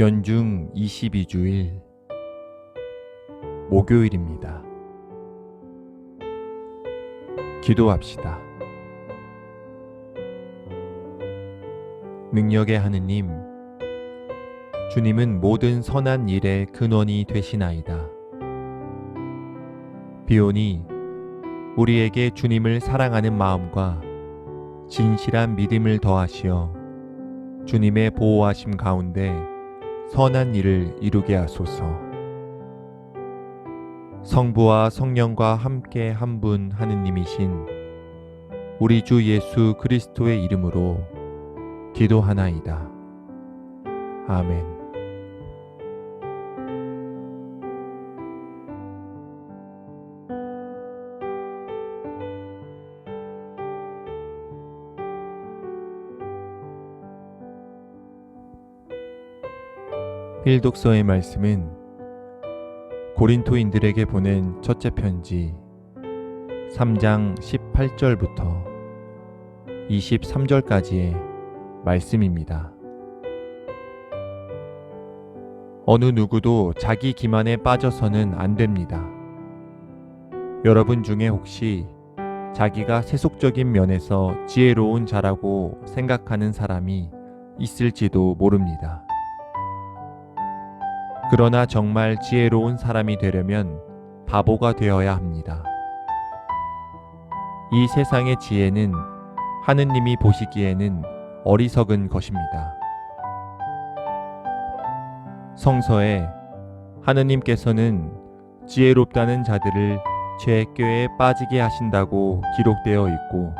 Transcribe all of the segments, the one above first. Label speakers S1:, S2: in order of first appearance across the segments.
S1: 연중 22주일 목요일입니다. 기도합시다. 능력의 하느님, 주님은 모든 선한 일의 근원이 되시나이다. 비오니 우리에게 주님을 사랑하는 마음과 진실한 믿음을 더하시어 주님의 보호하심 가운데 선한 일을 이루게 하소서. 성부와 성령과 함께 한 분 하느님이신 우리 주 예수 그리스도의 이름으로 기도하나이다. 아멘. 필독서의 말씀은 고린토인들에게 보낸 첫째 편지 3장 18절부터 23절까지의 말씀입니다. 어느 누구도 자기 기만에 빠져서는 안 됩니다. 여러분 중에 혹시 자기가 세속적인 면에서 지혜로운 자라고 생각하는 사람이 있을지도 모릅니다. 그러나 정말 지혜로운 사람이 되려면 바보가 되어야 합니다. 이 세상의 지혜는 하느님이 보시기에는 어리석은 것입니다. 성서에 하느님께서는 지혜롭다는 자들을 죄꾀에 빠지게 하신다고 기록되어 있고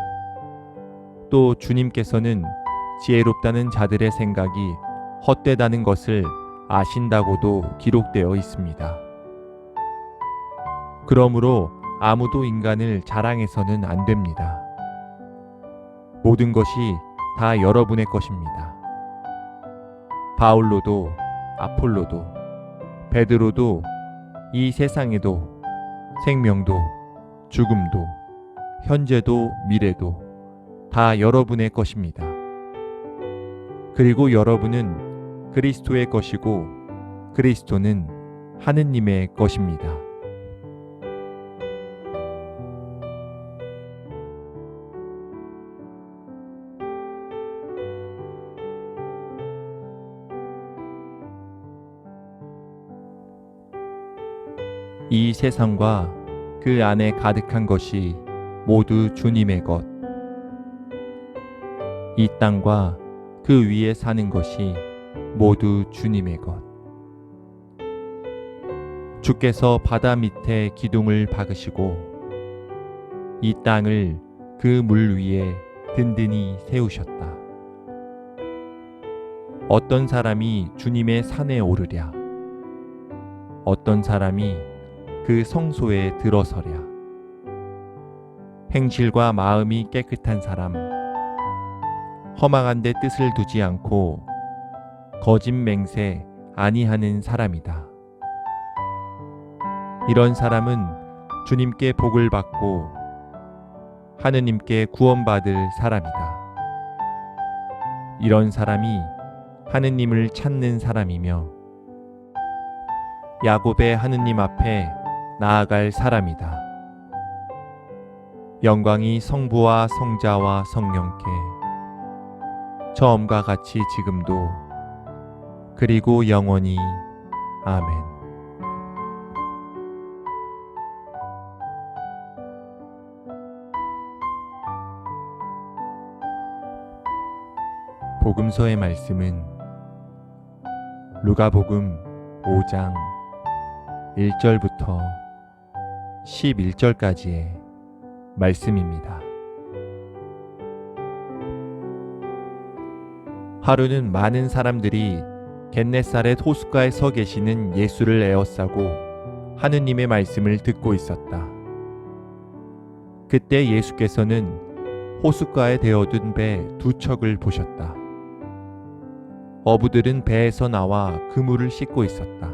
S1: 또 주님께서는 지혜롭다는 자들의 생각이 헛되다는 것을 아신다고도 기록되어 있습니다. 그러므로 아무도 인간을 자랑해서는 안 됩니다. 모든 것이 다 여러분의 것입니다. 바울로도 아폴로도 베드로도 이 세상에도 생명도 죽음도 현재도 미래도 다 여러분의 것입니다. 그리고 여러분은 그리스도의 것이고 그리스도는 하느님의 것입니다. 이 세상과 그 안에 가득한 것이 모두 주님의 것. 이 땅과 그 위에 사는 것이 모두 주님의 것. 주께서 바다 밑에 기둥을 박으시고 이 땅을 그 물 위에 든든히 세우셨다. 어떤 사람이 주님의 산에 오르랴. 어떤 사람이 그 성소에 들어서랴. 행실과 마음이 깨끗한 사람, 허망한 데 뜻을 두지 않고 거짓 맹세 아니하는 사람이다. 이런 사람은 주님께 복을 받고 하느님께 구원받을 사람이다. 이런 사람이 하느님을 찾는 사람이며 야곱의 하느님 앞에 나아갈 사람이다. 영광이 성부와 성자와 성령께 처음과 같이 지금도 그리고 영원히 아멘. 복음서의 말씀은 루가복음 5장 1절부터 11절까지의 말씀입니다. 하루는 많은 사람들이 겟네사렛 호숫가에 서 계시는 예수를 에워싸고 하느님의 말씀을 듣고 있었다. 그때 예수께서는 호숫가에 대어둔 배 두 척을 보셨다. 어부들은 배에서 나와 그물을 씻고 있었다.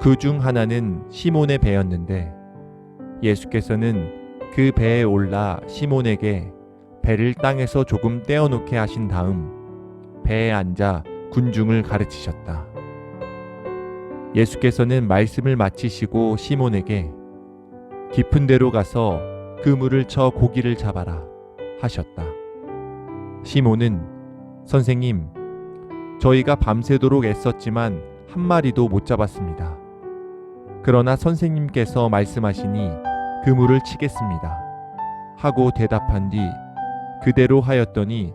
S1: 그 중 하나는 시몬의 배였는데 예수께서는 그 배에 올라 시몬에게 배를 땅에서 조금 떼어놓게 하신 다음 배에 앉아 군중을 가르치셨다. 예수께서는 말씀을 마치시고 시몬에게 깊은 데로 가서 그물을 쳐 고기를 잡아라 하셨다. 시몬은 선생님, 저희가 밤새도록 애썼지만 한 마리도 못 잡았습니다. 그러나 선생님께서 말씀하시니 그물을 치겠습니다. 하고 대답한 뒤 그대로 하였더니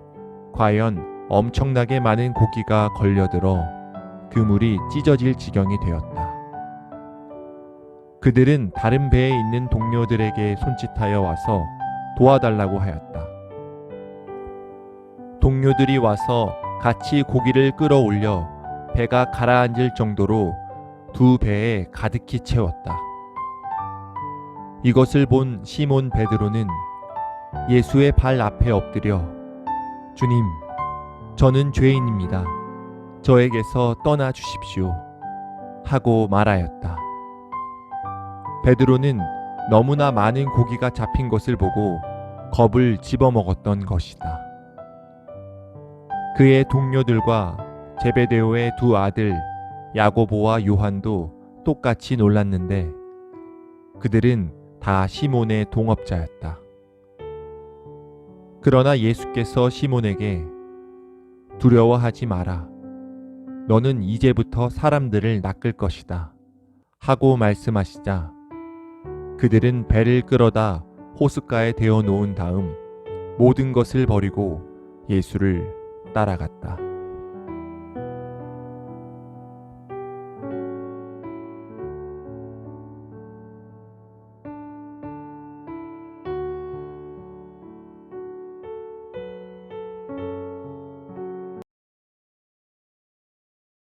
S1: 과연 엄청나게 많은 고기가 걸려들어 그물이 찢어질 지경이 되었다. 그들은 다른 배에 있는 동료들에게 손짓하여 와서 도와달라고 하였다. 동료들이 와서 같이 고기를 끌어올려 배가 가라앉을 정도로 두 배에 가득히 채웠다. 이것을 본 시몬 베드로는 예수의 발 앞에 엎드려 주님, 저는 죄인입니다. 저에게서 떠나 주십시오. 하고 말하였다. 베드로는 너무나 많은 고기가 잡힌 것을 보고 겁을 집어먹었던 것이다. 그의 동료들과 제베데오의 두 아들 야고보와 요한도 똑같이 놀랐는데 그들은 다 시몬의 동업자였다. 그러나 예수께서 시몬에게 두려워하지 마라. 너는 이제부터 사람들을 낚을 것이다. 하고 말씀하시자 그들은 배를 끌어다 호숫가에 대어 놓은 다음 모든 것을 버리고 예수를 따라갔다.